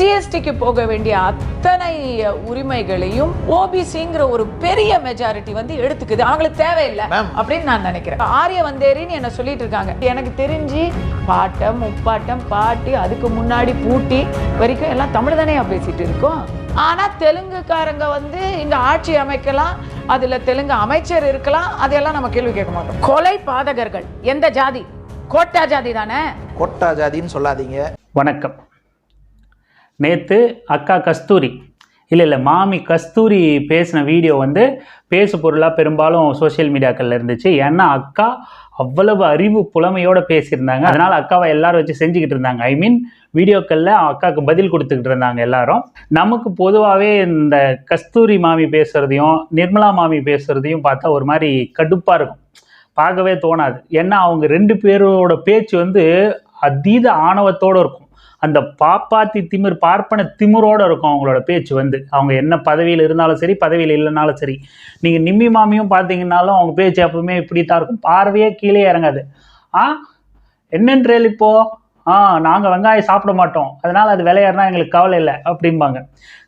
SC எஸ்டிக்கு போக வேண்டிய அத்தனை உரிமைகளையும் ஓபிசிங்கிற ஒரு பெரிய மெஜாரிட்டி வந்து எடுத்துக்குது. அவங்களுக்கு தேவையில்லை Ma'am. அப்படின்னு நான் நினைக்கிறேன். ஆரிய வந்தேரின்னு என்ன சொல்லிட்டு இருக்காங்க. எனக்கு தெரிஞ்சு பாட்டம் முப்பாட்டம் பாட்டி அதுக்கு முன்னாடி பூட்டி வரைக்கும் எல்லாம் தமிழ் தானே பேசிட்டு இருக்கோம். ஆனா தெலுங்குக்காரங்க வந்து இங்க ஆட்சி அமைக்கலாம் அதுல தெலுங்கு அமைச்சர் இருக்கலாம் அதையெல்லாம் நம்ம கேள்வி கேட்க மாட்டோம். கொலை பாதகர்கள். எந்த ஜாதி? கோட்டா ஜாதி தானே? கொட்டா ஜாதின்னு சொல்லாதீங்க. வணக்கம். நேற்று அக்கா கஸ்தூரி இல்லை இல்லை மாமி கஸ்தூரி பேசின வீடியோ வந்து பேசு பொருளாக பெரும்பாலும் சோஷியல் மீடியாக்களில் இருந்துச்சு. ஏன்னா அக்கா அவ்வளவு அறிவு புலமையோடு பேசியிருந்தாங்க. அதனால் அக்காவை எல்லாரும் வச்சு செஞ்சுக்கிட்டு இருந்தாங்க. ஐ மீன் வீடியோக்களில் அக்காவுக்கு பதில் கொடுத்துக்கிட்டு இருந்தாங்க எல்லாரும். நமக்கு பொதுவாகவே இந்த கஸ்தூரி மாமி பேசுகிறதையும் நிர்மலா மாமி பேசுகிறதையும் பார்த்தா ஒரு மாதிரி கடுப்பாக இருக்கும். பார்க்கவே தோணாது. ஏன்னா அவங்க ரெண்டு பேரோட பேச்சு வந்து அதீத ஆணவத்தோடு இருக்கும். அந்த பாப்பாத்தி திமிர் பார்ப்பன திமிரோட இருக்கும் அவங்களோட பேச்சு வந்து. அவங்க என்ன பதவியில் இருந்தாலும் சரி பதவியில் இல்லைனாலும் சரி. நீங்கள் நிம்மி மாமியும் பார்த்தீங்கன்னாலும் அவங்க பேச்சு எப்பவுமே இப்படி தான் இருக்கும். பார்வையே கீழே இறங்காது. ஆ? என்னென்றேல் இப்போது ஆ நாங்கள் வெங்காயம் சாப்பிட மாட்டோம். அதனால் அது விளையாடுனா எங்களுக்கு கவலை இல்லை அப்படிம்பாங்க.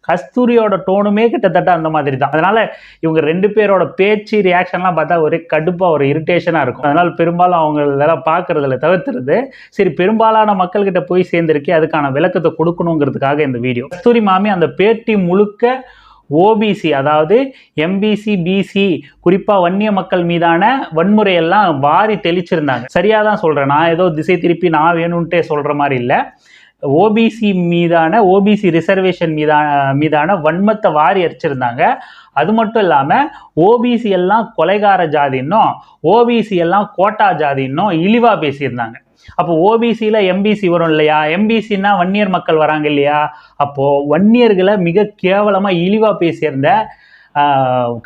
கஸ்தூரியோட டோனுமே கிட்டத்தட்ட அந்த மாதிரி தான் அதனால் இவங்க ரெண்டு பேரோட பேச்சு ரியாக்ஷன்லாம் பார்த்தா ஒரே கடுப்பாக ஒரு இரிட்டேஷனாக இருக்கும். அதனால் பெரும்பாலும் அவங்க இதெல்லாம் பார்க்குறதுல தவிர்த்துறது சரி பெரும்பாலான மக்கள்கிட்ட போய் சேர்ந்துருக்கே அதுக்கான விளக்கத்தை கொடுக்கணுங்கிறதுக்காக இந்த வீடியோ. கஸ்தூரி மாமி அந்த பேட்டி முழுக்க ஓபிசி அதாவது எம்பிசி பிசி குறிப்பாக வன்னிய மக்கள் மீதான வன்முறையெல்லாம் வாரி தெளிச்சிருந்தாங்க. சரியாக தான் சொல்கிறேன் நான் ஏதோ திசை திருப்பி நான் வேணும்ன்ட்டே சொல்கிற மாதிரி இல்லை. ஓபிசி மீதான ஓபிசி ரிசர்வேஷன் மீதான மீதான வன்மத்தை வாரி அடிச்சிருந்தாங்க அது மட்டும் இல்லாமல் ஓபிசி எல்லாம் கொலைகார ஜாதின்னும் ஓபிசி எல்லாம் கோட்டா ஜாதின்னும் இழிவாக பேசியிருந்தாங்க. அப்போ ஓபிசியில் எம்பிசி வரும் இல்லையா? எம்பிசின்னா வன்னியர் மக்கள் வராங்க இல்லையா? அப்போது வன்னியர்களை மிக கேவலமாக இழிவாக பேசியிருந்த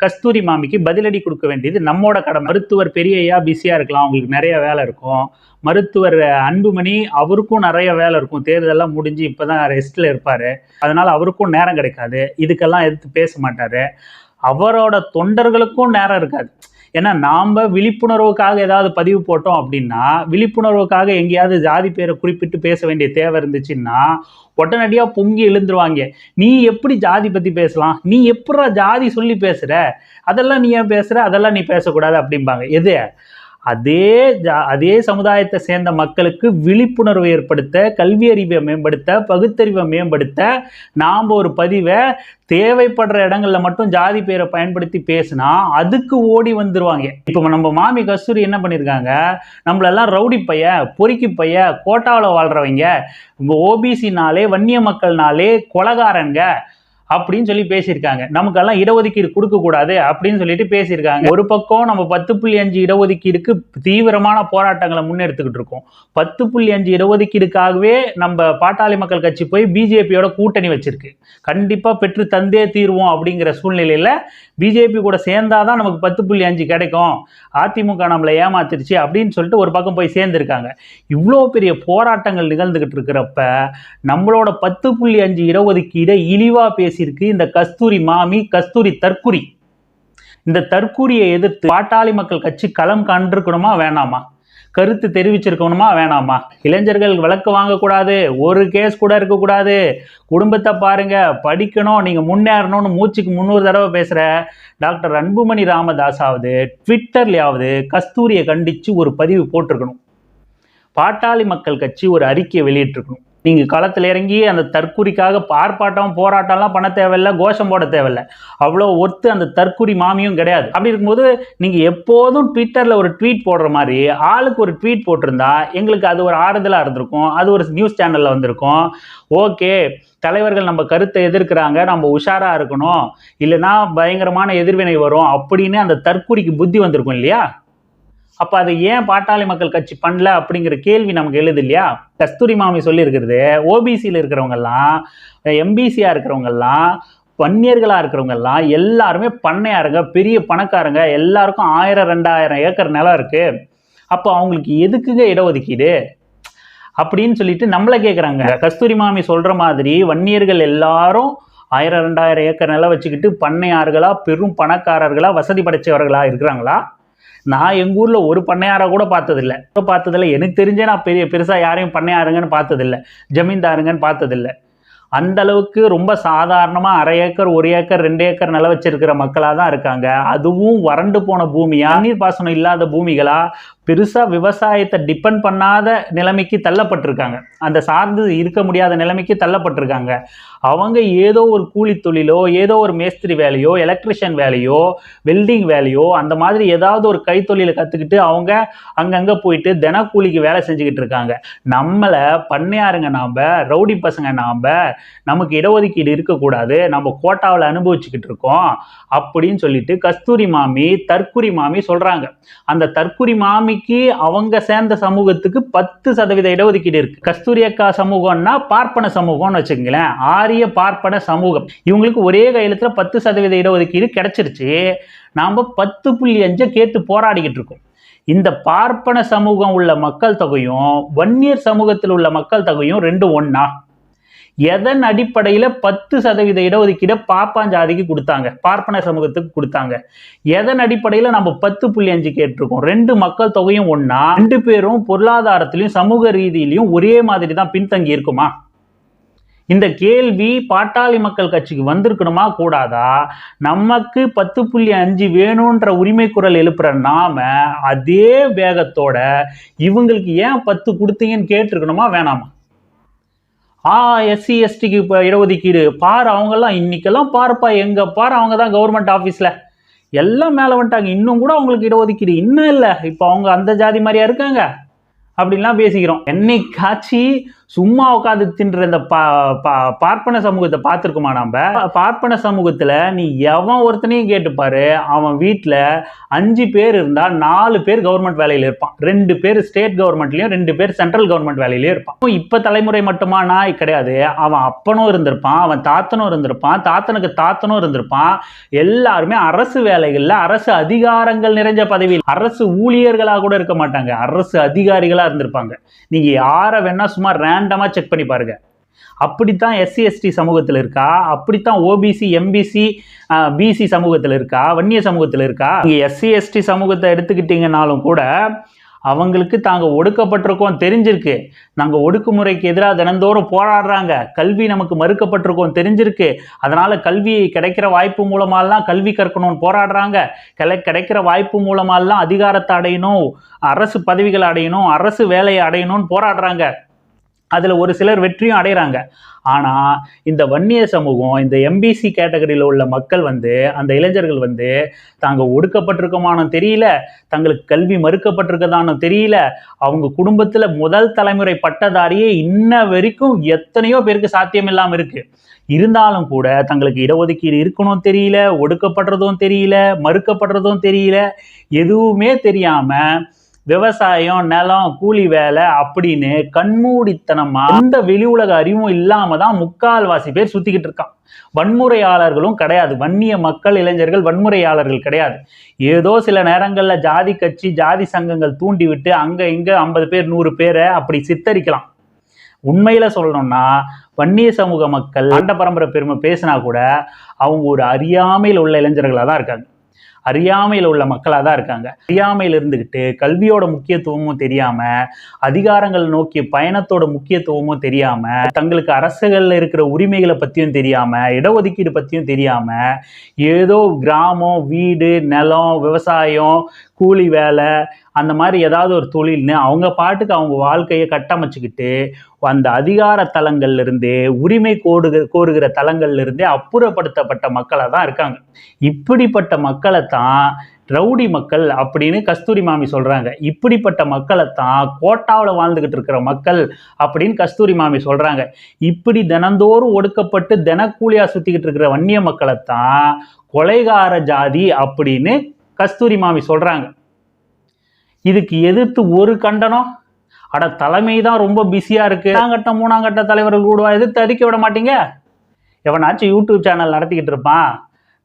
கஸ்தூரி மாமிக்கு பதிலடி கொடுக்க வேண்டியது நம்மோட கடமை. மருத்துவர் பெரியையா பிஸியாக இருக்கலாம் அவங்களுக்கு நிறைய வேலை இருக்கும். மருத்துவர் அன்புமணி அவருக்கும் நிறைய வேலை இருக்கும். தேர்தலெல்லாம் முடிஞ்சு இப்போ தான் ரெஸ்ட்டில் இருப்பார். அதனால் அவருக்கும் நேரம் கிடைக்காது. இதுக்கெல்லாம் எடுத்து பேச மாட்டார். அவரோட தொண்டர்களுக்கும் நேரம் இருக்காது. ஏன்னா நாம் விழிப்புணர்வுக்காக ஏதாவது பதிவு போட்டோம் அப்படின்னா விழிப்புணர்வுக்காக எங்கேயாவது ஜாதி பேரை குறிப்பிட்டு பேச வேண்டிய தேவை இருந்துச்சுன்னா உடனடியாக பொங்கி எழுந்துருவாங்க. நீ எப்படி ஜாதி பற்றி பேசலாம்? நீ எப்படா ஜாதி சொல்லி பேசுகிற அதெல்லாம் நீ ஏன் பேசுகிற அதெல்லாம் நீ பேசக்கூடாது அப்படிம்பாங்க. எது? அதே ஜா அதே சமுதாயத்தை சேர்ந்த மக்களுக்கு விழிப்புணர்வு ஏற்படுத்த கல்வி அறிவை மேம்படுத்த பகுத்தறிவை மேம்படுத்த நாம் ஒரு பதிவை தேவைப்படுற இடங்களில் மட்டும் ஜாதி பேரை பயன்படுத்தி பேசினா அதுக்கு ஓடி வந்துடுவாங்க இப்போ நம்ம மாமி கஸ்தூரி என்ன பண்ணியிருக்காங்க நம்மளெல்லாம் ரவுடி பைய பொறுக்கி பைய கோட்டாவில் வாழ்கிறவங்க ஓபிசினாலே வன்னிய மக்கள்னாலே கொலகாரங்க. அப்படின்னு சொல்லி பேசியிருக்காங்க. நமக்கெல்லாம் இடஒதுக்கீடு கொடுக்கக்கூடாது அப்படின்னு சொல்லிட்டு பேசியிருக்காங்க. ஒரு பக்கம் நம்ம பத்து புள்ளி அஞ்சு இடஒதுக்கீடுக்கு தீவிரமான போராட்டங்களை முன்னெடுத்துக்கிட்டு இருக்கோம். பத்து புள்ளி அஞ்சு இடஒதுக்கீடுக்காகவே நம்ம பாட்டாளி மக்கள் கட்சி போய் பிஜேபியோட கூட்டணி வச்சிருக்கு. கண்டிப்பாக பெற்று தந்தே தீர்வோம் அப்படிங்கிற சூழ்நிலையில் பிஜேபி கூட சேர்ந்தாதான் நமக்கு பத்து புள்ளி அஞ்சு கிடைக்கும். அதிமுக நம்மளை ஏமாத்திருச்சு அப்படின்னு சொல்லிட்டு ஒரு பக்கம் போய் சேர்ந்துருக்காங்க. இவ்வளோ பெரிய போராட்டங்கள் நிகழ்ந்துகிட்டு இருக்கிறப்ப நம்மளோட பத்து புள்ளி அஞ்சு இடஒதுக்கீடை இழிவாக பேசியிருக்கு. இந்த கஸ்தூரி மாமி கஸ்தூரி தற்குறி இந்த தற்கூரியை எதிர்த்து பாட்டாளி மக்கள் கட்சி களம் கண்டிருக்கணுமா வேணாமா? கருத்து தெரிவிச்சிருக்கணுமா வேணாமா? இளைஞர்கள் விளக்கு வாங்கக்கூடாது ஒரு கேஸ் கூட இருக்கக்கூடாது. குடும்பத்தை பாருங்க படிக்கணும் நீங்க முன்னேறணும்னு மூச்சுக்கு முந்நூறு தடவை பேசுற டாக்டர் அன்புமணி ராமதாஸாவது ட்விட்டர்லயாவது கஸ்தூரியை கண்டிச்சு ஒரு பதிவு போட்டிருக்கணும். பாட்டாளி மக்கள் கட்சி ஒரு அறிக்கையை வெளியிட்டிருக்கணும். நீங்கள் களத்தில் இறங்கி அந்த தற்குறிக்காக ஆர்ப்பாட்டம் போராட்டம்லாம் பண்ண தேவையில்ல கோஷம் போட தேவையில்ல. அவ்வளோ ஒர்த்து அந்த தற்குறி மாமியும் கிடையாது. அப்படி இருக்கும்போது நீங்கள் எப்போதும் ட்விட்டரில் ஒரு ட்வீட் போடுற மாதிரி ஆளுக்கு ஒரு ட்வீட் போட்டிருந்தா எங்களுக்கு அது ஒரு ஆறுதலாக இருந்திருக்கும். அது ஒரு நியூஸ் சேனலில் வந்திருக்கும். ஓகே தலைவர்கள் நம்ம கருத்தை எதிர்க்கிறாங்க நம்ம உஷாராக இருக்கணும். இல்லைன்னா பயங்கரமான எதிர்வினை வரும் அப்படின்னு அந்த தற்குறிக்கு புத்தி வந்திருக்கும் இல்லையா? அப்போ அதை ஏன் பாட்டாளி மக்கள் கட்சி பண்ணல அப்படிங்கிற கேள்வி நமக்கு எழுது இல்லையா? கஸ்தூரி மாமி சொல்லியிருக்கிறது ஓபிசியில் இருக்கிறவங்கெல்லாம் எம்பிசியாக இருக்கிறவங்கெல்லாம் வன்னியர்களாக இருக்கிறவங்கெல்லாம் எல்லாருமே பண்ணையாருங்க பெரிய பணக்காரங்க எல்லாருக்கும் ஆயிரம் ரெண்டாயிரம் ஏக்கர் நிலம் இருக்குது அப்போ அவங்களுக்கு எதுக்குங்க இடஒதுக்கீடு? அப்படின்னு சொல்லிட்டு நம்மளை கேட்குறாங்க கஸ்தூரி மாமி சொல்கிற மாதிரி வன்னியர்கள் எல்லாரும் ஆயிரம் ரெண்டாயிரம் ஏக்கர் நிலம் வச்சுக்கிட்டு பண்ணையார்களா பெரும் பணக்காரர்களா வசதி படைச்சவர்களா இருக்கிறாங்களா? நான் எங்கள் ஊரில் ஒரு பண்ணையாரை கூட பார்த்ததில்ல. கூட பார்த்ததில்ல. எனக்கு தெரிஞ்சே நான் பெரிய பெருசாக யாரையும் பண்ணையாருங்கன்னு பார்த்ததில்ல. ஜமீன்தாருங்கன்னு பார்த்ததில்ல. அந்த அளவுக்கு ரொம்ப சாதாரணமாக அரை ஏக்கர் ஒரு ஏக்கர் ரெண்டு ஏக்கர் நில வச்சிருக்கிற மக்களாக தான் இருக்காங்க. அதுவும் வறண்டு போன பூமியா? நீர் பாசனம் இல்லாத பூமிகளா? பெருசாக விவசாயத்தை டிபெண்ட் பண்ணாத நிலைமைக்கு தள்ளப்பட்டிருக்காங்க. அந்த சார்ந்து இருக்க முடியாத நிலைமைக்கு தள்ளப்பட்டிருக்காங்க. அவங்க ஏதோ ஒரு கூலி தொழிலோ ஏதோ ஒரு மேஸ்திரி வேலையோ எலக்ட்ரிஷியன் வேலையோ வெல்டிங் வேலையோ அந்த மாதிரி ஏதாவது ஒரு கைத்தொழிலை கற்றுக்கிட்டு அவங்க அங்கங்கே போயிட்டு தினக்கூலிக்கு வேலை செஞ்சுக்கிட்டு இருக்காங்க. நம்மளை பண்ணையாருங்க நாம் ரவுடி பசங்க நாம் நமக்கு இடஒதுக்கீடு இருக்கக்கூடாது நம்ம கோட்டாவில் அனுபவிச்சுக்கிட்டு இருக்கோம் அப்படின்னு சொல்லிட்டு கஸ்தூரி மாமி தற்குறி மாமி சொல்கிறாங்க அந்த தற்குறி மாமிக்கு அவங்க சேர்ந்த சமூகத்துக்கு பத்து சதவீத இடஒதுக்கீடு இருக்கு. கஸ்தூரி அக்கா சமூகம்னா பார்ப்பன சமூகம்னு வச்சுக்கங்களேன். ஆரிய பார்ப்பன சமூகம். இவங்களுக்கு ஒரே கையெழுத்துல பத்து சதவீத இடஒதுக்கீடு கிடைச்சிருச்சு. நாம் பத்து புள்ளி அஞ்சை கேட்டு போராடிக்கிட்டு இருக்கோம். இந்த பார்ப்பன சமூகம் உள்ள மக்கள் தொகையும் வன்னியர் சமூகத்தில் உள்ள மக்கள் தொகையும் ரெண்டு ஒன்னா எதன் அடிப்படையில் பத்து சதவீத இடஒதுக்கீடை பாப்பான் ஜாதிக்கு கொடுத்தாங்க? பார்ப்பன சமூகத்துக்கு கொடுத்தாங்க. எதன் அடிப்படையில் நம்ம பத்து புள்ளி அஞ்சு கேட்டிருக்கோம்? ரெண்டு மக்கள் தொகையும் ஒன்றா ரெண்டு பேரும் பொருளாதாரத்திலையும் சமூக ரீதியிலையும் ஒரே மாதிரி தான் பின்தங்கி இருக்குமா? இந்த கேள்வி பாட்டாளி மக்கள் கட்சிக்கு வந்திருக்கணுமா கூடாதா? நமக்கு பத்து புள்ளி அஞ்சு வேணுன்ற உரிமை குரல் எழுப்புற நாம அதே வேகத்தோட இவங்களுக்கு ஏன் பத்து கொடுத்தீங்கன்னு கேட்டிருக்கணுமா வேணாமா? ஆ எஸ்சி எஸ்டிக்கு இப்போ இடஒதுக்கீடு. பாரு அவங்கெல்லாம் இன்னைக்கெல்லாம் பாருப்பா எங்கே பாரு அவங்க தான் கவர்மெண்ட் ஆஃபீஸில் எல்லாம் மேலே வந்துட்டாங்க. இன்னும் கூட அவங்களுக்கு இடஒதுக்கீடு. இன்னும் இல்லை. இப்போ அவங்க அந்த ஜாதி மாதிரியா இருக்காங்க? அப்படின்லாம் பேசிக்கிறோம். என்னைக்காச்சு சும்மா உட்காந்து தின்ற இந்த பா பா பார்ப்பன சமூகத்தை பார்த்துருக்குமா நம்ம பார்ப்பன சமூகத்தில் நீ எவன் ஒருத்தனையும் கேட்டுப்பாரு அவன் வீட்டில் அஞ்சு பேர் இருந்தால் நாலு பேர் கவர்மெண்ட் வேலையில் இருப்பான். ரெண்டு பேர் ஸ்டேட் கவர்மெண்ட்லேயும் ரெண்டு பேர் சென்ட்ரல் கவர்மெண்ட் வேலையிலையும் இருப்பான். இப்போ தலைமுறை மட்டுமா நான் கிடையாது. அவன் அப்பனும் இருந்திருப்பான் அவன் தாத்தனும் இருந்திருப்பான் தாத்தனுக்கு தாத்தனும் இருந்திருப்பான். எல்லாருமே அரசு வேலைகளில் அரசு அதிகாரங்கள் நிறைஞ்ச பதவியில் அரசு ஊழியர்களாக கூட இருக்க மாட்டாங்க. அரசு அதிகாரிகளாக இருந்திருப்பாங்க. நீங்கள் யாரை வேணா சும்மா ரேண்டமாக செக் பண்ணி பாருங்க. அப்படித்தான் எஸ்சி எஸ்டி சமூகத்தில் இருக்கா? அப்படித்தான் ஓபிசி எம்பிசி பிசி சமூகத்தில் இருக்கா? வன்னிய சமூகத்தில் இருக்கா? நீங்கள் எஸ்சி எஸ்டி சமூகத்தை எடுத்துக்கிட்டிங்கனாலும் கூட அவங்களுக்கு தாங்கள் ஒடுக்கப்பட்டிருக்கோம் தெரிஞ்சிருக்கு. நாங்கள் ஒடுக்குமுறைக்கு எதிராக தினந்தோறும் போராடுறாங்க. கல்வி நமக்கு மறுக்கப்பட்டிருக்கோம் தெரிஞ்சிருக்கு. அதனால் கல்வி கிடைக்கிற வாய்ப்பு மூலமாலாம் கல்வி கற்கணும்னு போராடுறாங்க. கிளை கிடைக்கிற வாய்ப்பு மூலமாலாம் அதிகாரத்தை அடையணும் அரசு பதவிகள் அடையணும் அரசு வேலையை அடையணும்னு போராடுறாங்க. அதில் ஒரு சிலர் வெற்றியும் அடைகிறாங்க ஆனால் இந்த வன்னிய சமூகம் இந்த எம்பிசி கேட்டகரியில் உள்ள மக்கள் வந்து அந்த இளைஞர்கள் வந்து தாங்க ஒடுக்கப்பட்டிருக்கமானோ தெரியல தங்களுக்கு கல்வி மறுக்கப்பட்டிருக்கதானோ தெரியல அவங்க குடும்பத்தில் முதல் தலைமுறை பட்டதாரியே இன்ன வரைக்கும் எத்தனையோ பேருக்கு சாத்தியம் இல்லாமல் இருக்குது இருந்தாலும் கூட தங்களுக்கு இடஒதுக்கீடு இருக்கணும் தெரியல ஒடுக்கப்படுறதும் தெரியல மறுக்கப்படுறதும் தெரியல எதுவுமே தெரியாமல் விவசாயம் நிலம் கூலி வேலை அப்படின்னு கண்மூடித்தனமா எந்த வெளி உலக அறிவும் இல்லாம தான் முக்கால்வாசி பேர் சுத்திக்கிட்டு இருக்கான். வன்முறையாளர்களும் கிடையாது. வன்னிய மக்கள் இளைஞர்கள் வன்முறையாளர்கள் கிடையாது. ஏதோ சில நேரங்கள்ல ஜாதி கட்சி ஜாதி சங்கங்கள் தூண்டிவிட்டு அங்க இங்க ஐம்பது பேர் நூறு பேரை அப்படி சித்தரிக்கலாம். உண்மையில சொல்லணும்னா வன்னிய சமூக மக்கள் அண்ட பரம்பரை பெருமை பேசினா கூட அவங்க ஒரு அறியாமையில் உள்ள இளைஞர்களாக தான் இருக்காங்க. அறியாமையில் உள்ள மக்களாக தான் இருக்காங்க. அறியாமையில் இருந்துக்கிட்டு கல்வியோட முக்கியத்துவமும் தெரியாம அதிகாரங்கள் நோக்கிய பயணத்தோட முக்கியத்துவமும் தெரியாம தங்களுக்கு அரசுகளில் இருக்கிற உரிமைகளை பற்றியும் தெரியாம இடஒதுக்கீடு பற்றியும் தெரியாம ஏதோ கிராமம் வீடு நிலம் விவசாயம் கூலி வேலை அந்த மாதிரி ஏதாவது ஒரு தொழில்னு அவங்க பாட்டுக்கு அவங்க வாழ்க்கையை கட்டமைச்சுக்கிட்டு அந்த அதிகார தலங்கள்லேருந்தே உரிமை கோடுக கோருகிற தலங்கள்லேருந்தே அப்புறப்படுத்தப்பட்ட மக்களாக தான் இருக்காங்க. இப்படிப்பட்ட மக்களை தான் ரவுடி மக்கள் அப்படின்னு கஸ்தூரி மாமி சொல்கிறாங்க இப்படிப்பட்ட மக்களை தான் கோட்டாவில் வாழ்ந்துக்கிட்டு இருக்கிற மக்கள் அப்படின்னு கஸ்தூரி மாமி சொல்கிறாங்க இப்படி தினந்தோறும் ஒடுக்கப்பட்டு தினக்கூலியாக சுற்றிக்கிட்டு இருக்கிற வன்னிய மக்களை தான் கொலைகார ஜாதி அப்படின்னு கஸ்தூரி மாமி சொல்கிறாங்க இதுக்கு எதிர்த்து ஒரு கண்டனம்? அட தலைமை தான் ரொம்ப பிஸியாக இருக்குது இரண்டாம் மூணாங்கட்ட தலைவர்கள் கூடுவா எதிர்த்து அடிக்க விட மாட்டீங்க? எவனாச்சும் யூடியூப் சேனல் நடத்திக்கிட்டு இருப்பான்.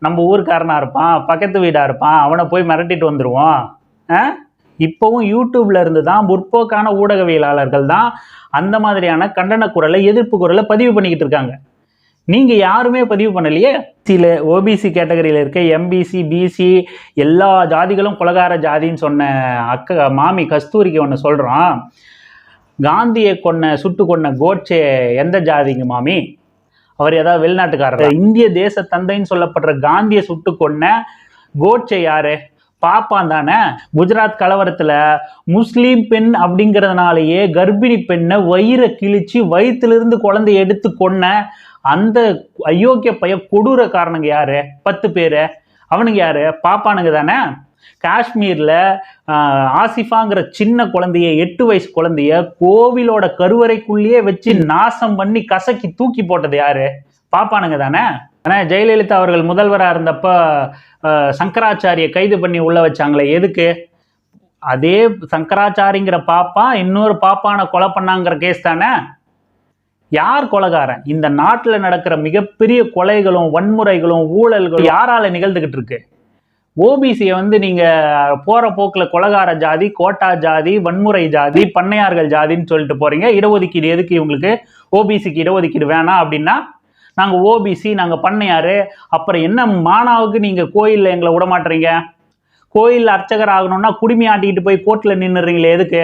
நம்ம ஊருக்காரனாக இருப்பான் பக்கத்து வீடாக இருப்பான் அவனை போய் மிரட்டிட்டு வந்துடுவோம் ஆ? இப்போவும் யூடியூப்ல இருந்து தான் முற்போக்கான ஊடகவியலாளர்கள் தான் அந்த மாதிரியான கண்டன குரலை எதிர்ப்பு குரலை பதிவு பண்ணிக்கிட்டு இருக்காங்க. நீங்க யாருமே பதிவு பண்ணலையே? சில ஓபிசி கேட்டகரியில் இருக்க எம்பிசி பிசி எல்லா ஜாதிகளும் குலகார ஜாதின்னு சொன்ன அக்க மாமி கஸ்தூரிக்கு ஒன்று சொல்கிறான் காந்தியை கொன்ன சுட்டு கொன்ன கோட்சே எந்த ஜாதிங்க மாமி? அவர் ஏதாவது வெளிநாட்டுக்காரர்? இந்திய தேச தந்தைன்னு சொல்லப்படுற காந்தியை சுட்டு கொன்ன கோட்சே யாரு? பாப்பான் தானே? குஜராத் கலவரத்துல முஸ்லீம் பெண் அப்படிங்கிறதுனாலேயே கர்ப்பிணி பெண்ணை வயிறை கிழிச்சு வயிற்றுலேருந்து குழந்தைய எடுத்து கொன்ன அந்த அயோக்கிய பைய கொடூர காரணங்க யாரு? பத்து பேரு. அவனுங்க யாரு? பாப்பானுங்க தானே? காஷ்மீர்ல ஆசிஃபாங்கிற சின்ன குழந்தைய எட்டு வயசு குழந்தைய கோவிலோட கருவறைக்குள்ளேயே வச்சு நாசம் பண்ணி கசக்கி தூக்கி போட்டது யாரு? பாப்பானுங்க தானே? ஆனா ஜெயலலிதா அவர்கள் முதல்வராக இருந்தப்ப சங்கராச்சாரிய கைது பண்ணி உள்ள வச்சாங்களே எதுக்கு? அதே சங்கராச்சாரிங்கிற பாப்பா இன்னொரு பாப்பானை கொலை பண்ணாங்கிற கேஸ் தானே? யார் கொலகாரன்? இந்த நாட்டில் நடக்கிற மிகப்பெரிய கொலைகளும் வன்முறைகளும் ஊழல்களும் யாரால நிகழ்ந்துகிட்டு இருக்கு? ஓபிசியை வந்து நீங்க போற போக்குல கொலகார ஜாதி கோட்டா ஜாதி வன்முறை ஜாதி பண்ணையார்கள் ஜாதின்னு சொல்லிட்டு போறீங்க. இடஒதுக்கீடு எதுக்கு இவங்களுக்கு? ஓபிசிக்கு இடஒதுக்கீடு வேணாம் அப்படின்னா நாங்க ஓபிசி நாங்க பண்ணையாரு அப்புறம் என்ன மானாவுக்கு நீங்க கோயில்ல எங்களை விட மாட்டுறீங்க கோயில்ல அர்ச்சகர் ஆகணும்னா குடுமி ஆட்டிக்கிட்டு போய் கோர்ட்ல நின்றுறீங்களே எதுக்கு?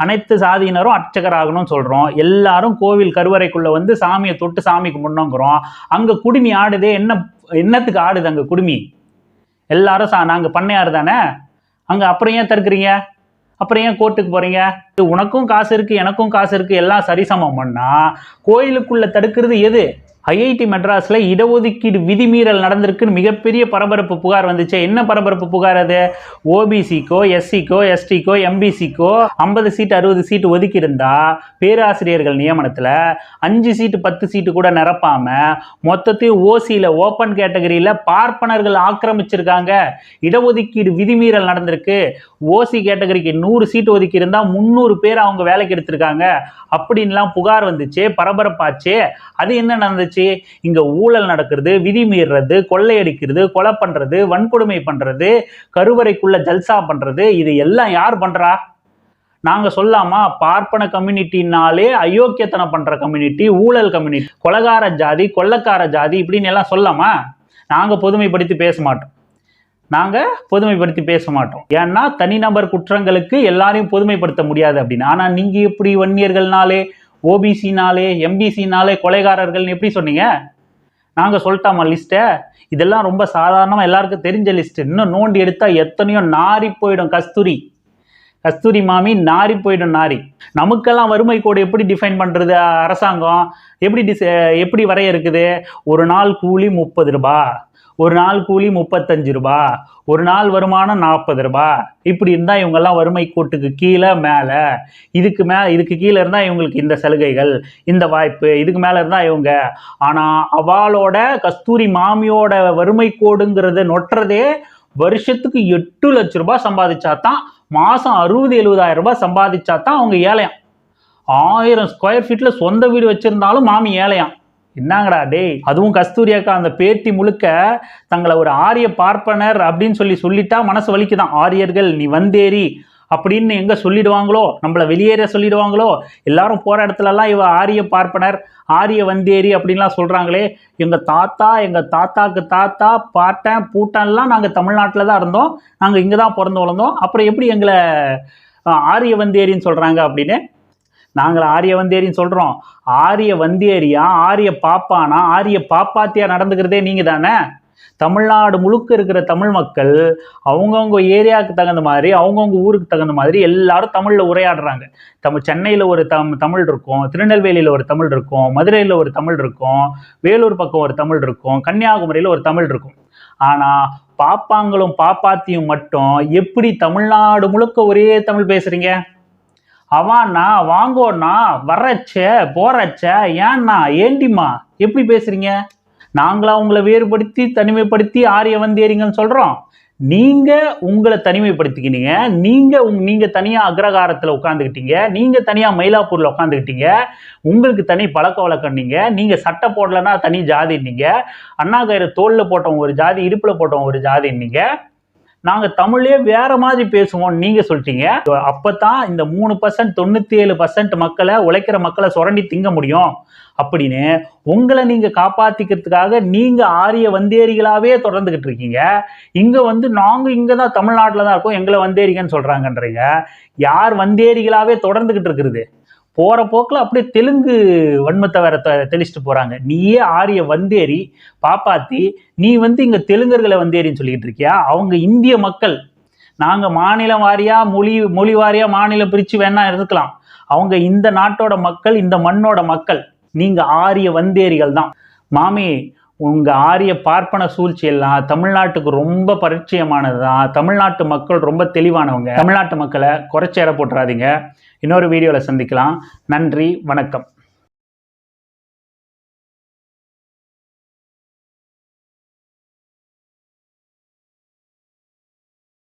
அனைத்து சாதியினரும் அர்ச்சகராகணும்னு சொல்கிறோம் எல்லாரும் கோவில் கருவறைக்குள்ளே வந்து சாமியை தொட்டு சாமி முன்னோங்கிறோம் அங்கே குடுமி ஆடுதே என்ன என்னத்துக்கு ஆடுது அங்கே குடுமி? எல்லாரும் சா நாங்கள் பண்ணையார் தானே? அங்கே அப்புறம் ஏன் தடுக்கிறீங்க? அப்புறம் ஏன் கோர்ட்டுக்கு போகிறீங்க இது உனக்கும் காசு இருக்குது எனக்கும் காசு இருக்குது எல்லாம் சரிசமம் பண்ணால் கோயிலுக்குள்ளே தடுக்கிறது எது? ஐஐடி மெட்ராஸில் இடஒதுக்கீடு விதிமீறல் நடந்திருக்குன்னு மிகப்பெரிய பரபரப்பு புகார் வந்துச்சு. என்ன பரபரப்பு புகார் அது? ஓபிசிக்கோ எஸ்சிக்கோ எஸ்டிக்கோ எம்பிசிக்கோ ஐம்பது சீட்டு அறுபது சீட்டு ஒதுக்கியிருந்தா பேராசிரியர்கள் நியமனத்தில் அஞ்சு சீட்டு பத்து சீட்டு கூட நிரப்பாமல் மொத்தத்தையும் ஓசியில் ஓப்பன் கேட்டகரியில் பார்ப்பனர்கள் ஆக்கிரமிச்சிருக்காங்க. இடஒதுக்கீடு விதிமீறல் நடந்திருக்கு. ஓசி கேட்டகரிக்கு நூறு சீட்டு ஒதுக்கி இருந்தால் முந்நூறு பேர் அவங்க வேலைக்கு எடுத்திருக்காங்க. அப்படின்லாம் புகார் வந்துச்சு பரபரப்பாச்சு. அது என்ன நடந்துச்சு? இங்கே ஊழல் நடக்கிறது விதி மீறுறது கொள்ளையடிக்கிறது கொலை பண்ணுறது வன்கொடுமை பண்ணுறது கருவறைக்குள்ள ஜல்சா பண்ணுறது இது எல்லாம் யார் பண்ணுறா நாங்கள் சொல்லாமா? பார்ப்பன கம்யூனிட்டினாலே அயோக்கியத்தனம் பண்ணுற கம்யூனிட்டி ஊழல் கம்யூனிட்டி. கொலகார ஜாதி கொள்ளக்கார ஜாதி இப்படின்னு எல்லாம் சொல்லாமா? நாங்கள் பொதுமைப்படுத்தி பேச மாட்டோம். நாங்க பொதுமைப்படுத்தி பேச மாட்டோம். ஏன்னா தனிநபர் குற்றங்களுக்கு எல்லாரையும் பொதுமைப்படுத்த முடியாது அப்படின்னு. ஆனா நீங்க எப்படி வன்னியர்கள்னாலே ஓபிசினாலே எம்பிசினாலே கொலைகாரர்கள்னு எப்படி சொன்னீங்க? நாங்க சொல்லிட்டாமா லிஸ்ட்டை இதெல்லாம் ரொம்ப சாதாரணமா எல்லாருக்கும் தெரிஞ்ச லிஸ்ட் இன்னும் நோண்டி எடுத்தா எத்தனையோ நாரி போயிடும் கஸ்தூரி. கஸ்தூரி மாமி நாரி போயிடும் நாரி. நமக்கெல்லாம் வறுமை கோடு எப்படி டிஃபைன் பண்றது அரசாங்கம்? எப்படி டிஸ் எப்படி வரையறுக்குது? ஒரு நாள் கூலி முப்பது ரூபாய் ஒரு நாள் கூலி முப்பத்தஞ்சு ரூபாய் ஒரு நாள் வருமானம் நாற்பது ரூபாய் இப்படி இருந்தால் இவங்கெல்லாம் வறுமை கோட்டுக்கு கீழே மேலே. இதுக்கு மேலே இதுக்கு கீழே இருந்தால் இவங்களுக்கு இந்த சலுகைகள் இந்த வாய்ப்பு இதுக்கு மேலே இருந்தால் இவங்க. ஆனால் அவளோட கஸ்தூரி மாமியோட வறுமை கோடுங்கிறத நொட்டுறதே வருஷத்துக்கு எட்டு லட்ச ரூபாய் சம்பாதிச்சா தான் மாதம் அறுபது எழுபதாயிரம் ரூபாய் சம்பாதிச்சா தான் அவங்க ஏழையாம். ஆயிரம் ஸ்கொயர் ஃபீட்டில் சொந்த வீடு வச்சுருந்தாலும் மாமி ஏழையாம். என்னங்கடா டேய் அதுவும் கஸ்தூரி அக்கா அந்த பேட்டி முழுக்க தங்களை ஒரு ஆரிய பார்ப்பனர் அப்படின்னு சொல்லி சொல்லிட்டா மனசு வலிக்குதான். ஆரியர்கள் நீ வந்தேரி அப்படின்னு எங்கே சொல்லிடுவாங்களோ? நம்மளை வெளியேற சொல்லிடுவாங்களோ? எல்லாரும் போகிற இடத்துலலாம் இவ ஆரிய பார்ப்பனர் ஆரிய வந்தேரி அப்படின்லாம் சொல்கிறாங்களே எங்கள் தாத்தா எங்கள் தாத்தாக்கு தாத்தா பாட்டன் பூட்டன்லாம் நாங்கள் தமிழ்நாட்டில் தான் இருந்தோம். நாங்கள் இங்கே தான் பிறந்து வளர்ந்தோம். அப்புறம் எப்படி எங்களை ஆரிய வந்தேரின்னு சொல்கிறாங்க அப்படின்னு நாங்கள் ஆரிய வந்தேரின்னு சொல்கிறோம் ஆரிய வந்தேரியா ஆரிய பாப்பானா ஆரிய பாப்பாத்தியா நடந்துக்கிறதே நீங்கள் தானே தமிழ்நாடு முழுக்க இருக்கிற தமிழ் மக்கள் அவங்கவுங்க ஏரியாவுக்கு தகுந்த மாதிரி அவங்கவுங்க ஊருக்கு தகுந்த மாதிரி எல்லாரும் தமிழில் உரையாடுறாங்க. தமிழ் சென்னையில் ஒரு தம் தமிழ் இருக்கும் திருநெல்வேலியில் ஒரு தமிழ் இருக்கும் மதுரையில் ஒரு தமிழ் இருக்கும் வேலூர் பக்கம் ஒரு தமிழ் இருக்கும் கன்னியாகுமரியில் ஒரு தமிழ் இருக்கும். ஆனால் பாப்பாங்களும் பாப்பாத்தியும் மட்டும் எப்படி தமிழ்நாடு முழுக்க ஒரே தமிழ் பேசுகிறீங்க அவாண்ணா வாங்கோண்ணா வர்றச்ச போறச்ச ஏன்னா ஏண்டிம்மா? எப்படி பேசுறீங்க? நாங்களா உங்களை வேறுபடுத்தி தனிமைப்படுத்தி ஆரிய வந்தேறீங்கன்னு சொல்றோம். நீங்க உங்களை தனிமைப்படுத்திக்கினீங்க. நீங்க உங் நீங்க தனியா அக்ரகாரத்துல உட்காந்துக்கிட்டீங்க நீங்க தனியா மயிலாப்பூர்ல உட்காந்துக்கிட்டீங்க உங்களுக்கு தனி பழக்க வழக்கம் நீங்க. நீங்க சட்டை போடலன்னா தனி ஜாதி நீங்க. அண்ணா கயிறு தோல்ல போட்டவங்க ஒரு ஜாதி இடுப்புல போட்டவங்க ஒரு ஜாதி நாங்கள் நாங்க தமிழே வேற மாதிரி பேசுவோம் நீங்க சொல்லிட்டீங்க. அப்பதான் இந்த மூணு பர்சன்ட் தொண்ணூத்தி ஏழு பர்சன்ட் மக்களை உழைக்கிற மக்களை சுரண்டி திங்க முடியும். அப்படின்னு உங்களை நீங்க காப்பாத்திக்கிறதுக்காக நீங்க ஆரிய வந்தேரிகளாவே தொடர்ந்துகிட்டு இருக்கீங்க. இங்க வந்து நாங்க இங்கே தான் தமிழ்நாட்டில் தான் இருக்கோம் எங்களை வந்தேரிகன்னு சொல்றாங்கன்றீங்க. யார் வந்தேரிகளாவே தொடர்ந்துகிட்டு இருக்கிறது? போகிற போக்கில் அப்படியே தெலுங்கு வன்மத்தை வேற தெ- தெளிச்சிட்டு போகிறாங்க நீயே ஆரிய வந்தேரி பாப்பாத்தி நீ வந்து இங்கே தெலுங்கர்களை வந்தேரின்னு சொல்லிட்டு இருக்கியா? அவங்க இந்திய மக்கள். நாங்கள் மாநிலம் வாரியாக மொழி மொழி வாரியாக மாநிலம் பிரித்து வேணா இருக்கலாம் அவங்க இந்த நாட்டோட மக்கள் இந்த மண்ணோட மக்கள். நீங்கள் ஆரிய வந்தேரிகள் தான். மாமி உங்கள் ஆரிய பார்ப்பன சூழ்ச்சியெல்லாம் தமிழ்நாட்டுக்கு ரொம்ப பரிச்சயமானது தான் தமிழ்நாட்டு மக்கள் ரொம்ப தெளிவானவங்க. தமிழ்நாட்டு மக்களை குறைச்சேர போட்டுறாதீங்க. இன்னொரு வீடியோவில் சந்திக்கலாம். நன்றி வணக்கம்.